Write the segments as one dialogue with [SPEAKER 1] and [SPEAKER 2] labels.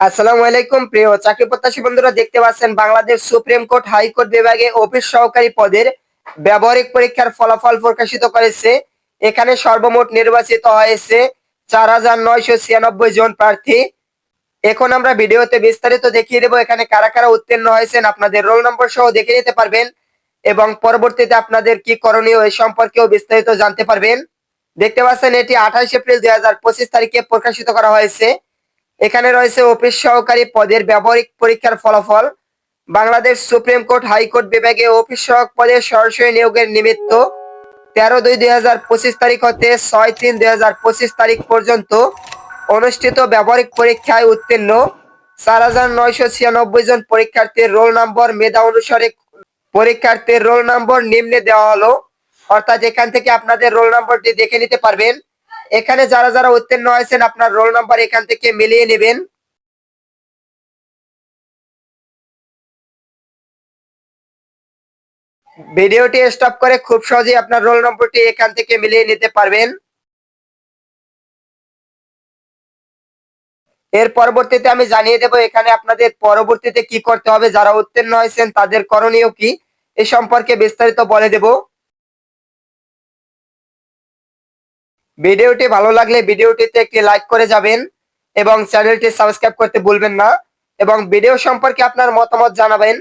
[SPEAKER 1] আসসালামু আলাইকুম, প্রিয় চাকরি প্রত্যাশী বন্ধুরা, দেখতে পাচ্ছেন Bangladesh supreme court high court বিভাগে অফিস সহকারী পদের ব্যবহারিক পরীক্ষার ফলাফল প্রকাশিত করেছে। এখানে সর্বমোট নির্বাচিত হয়েছে চার হাজার নয়শো ছিয়ানব্বই জন প্রার্থী। এখন আমরা ভিডিওতে বিস্তারিত দেখিয়ে দেবো এখানে কারা কারা উত্তীর্ণ হয়েছেন, আপনাদের রোল নম্বর সহ দেখে নিতে পারবেন এবং পরবর্তীতে আপনাদের কি করণীয় এই সম্পর্কেও বিস্তারিত জানতে পারবেন। দেখতে পাচ্ছেন, এটি আঠাশ এপ্রিল দুই হাজার পঁচিশ তারিখে প্রকাশিত করা হয়েছে। এখানে রয়েছে অফিস সহকারী পদের ব্যবহারিক পরীক্ষার ফলাফল। Bangladesh supreme court high court বিভাগে অফিস সহক পদে সরাসরি নিয়োগের নিমিত্ত তেরো দুই দুই হাজার পঁচিশ তারিখ হতে ছয় তিন দুই হাজার পঁচিশ তারিখ পর্যন্ত অনুষ্ঠিত ব্যবহারিক পরীক্ষায় উত্তীর্ণ। চার হাজার নয়শো ছিয়ানব্বই জন পরীক্ষার্থীর রোল নম্বর, মেধা অনুসারে পরীক্ষার্থীর রোল নম্বর নিম্নে দেওয়া হলো। অর্থাৎ এখান থেকে আপনাদের রোল নম্বরটি দেখে নিতে পারবেন। এখানে যারা যারা উত্তীর্ণ হয়েছেন, আপনার রোল নাম্বার এখান থেকে মিলিয়ে নেবেন। ভিডিওটি স্টপ করে খুব সহজেই আপনার রোল নম্বরটি এখান থেকে মিলিয়ে নিতে পারবেন। এর পরবর্তীতে আমি জানিয়ে দেব এখানে আপনাদের পরবর্তীতে কি করতে হবে। যারা উত্তীর্ণ হয়েছেন, তাদের করণীয় কি? এ সম্পর্কে বিস্তারিত বলে দেব। ভিডিওটি ভালো লাগলে ভিডিওটিতে একটি লাইক করে যাবেন এবং চ্যানেলটি সাবস্ক্রাইব করতে ভুলবেন না এবং ভিডিও সম্পর্কে আপনার মতামত জানাবেন।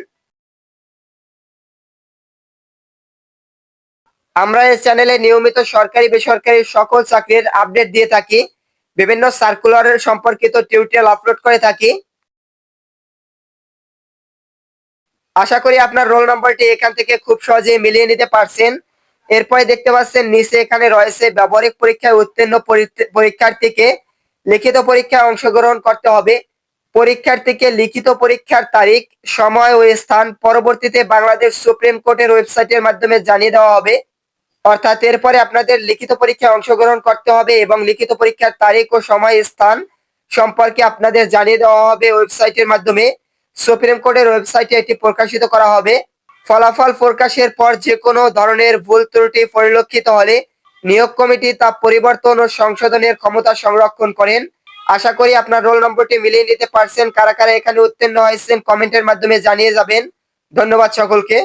[SPEAKER 1] আমরা এই চ্যানেলে নিয়মিত সরকারি, বেসরকারি সকল চাকরির আপডেট দিয়ে থাকি, বিভিন্ন সার্কুলারের সম্পর্কিত টিউটোরিয়াল আপলোড করে থাকি। আশা করি আপনার রোল নম্বরটি এখান থেকে খুব সহজেই মিলিয়ে নিতে পারছেন। এরপরে দেখতে পাচ্ছেন, নিচে এখানে রয়েছে ব্যবহারিক পরীক্ষায় উত্তীর্ণ পরীক্ষার্থীকে লিখিত পরীক্ষায় অংশগ্রহণ করতে হবে। পরীক্ষার্থীকে লিখিত পরীক্ষার তারিখ, সময় ও স্থান পরবর্তীতে বাংলাদেশ সুপ্রিম কোর্টের ওয়েবসাইটের মাধ্যমে জানিয়ে দেওয়া হবে। অর্থাৎ এরপরে আপনাদের লিখিত পরীক্ষায় অংশগ্রহণ করতে হবে এবং লিখিত পরীক্ষার তারিখ ও সময় স্থান সম্পর্কে আপনাদের জানিয়ে দেওয়া হবে ওয়েবসাইটের মাধ্যমে। সুপ্রিম কোর্টের ওয়েবসাইটে এটি প্রকাশিত করা হবে। ফলাফল প্রকাশের পর যে কোনো ধরনের ভুল ত্রুটি পরিলক্ষিত হলে নিয়োগ কমিটি তা পরিবর্তন ও সংশোধনের ক্ষমতা সংরক্ষণ করেন। আশা করি আপনার রোল নম্বরটি মিলিয়ে নিতে পারছেন। কারা কারা এখানে উত্তীর্ণ হয়েছেন কমেন্টের মাধ্যমে জানিয়ে যাবেন। ধন্যবাদ সকলকে।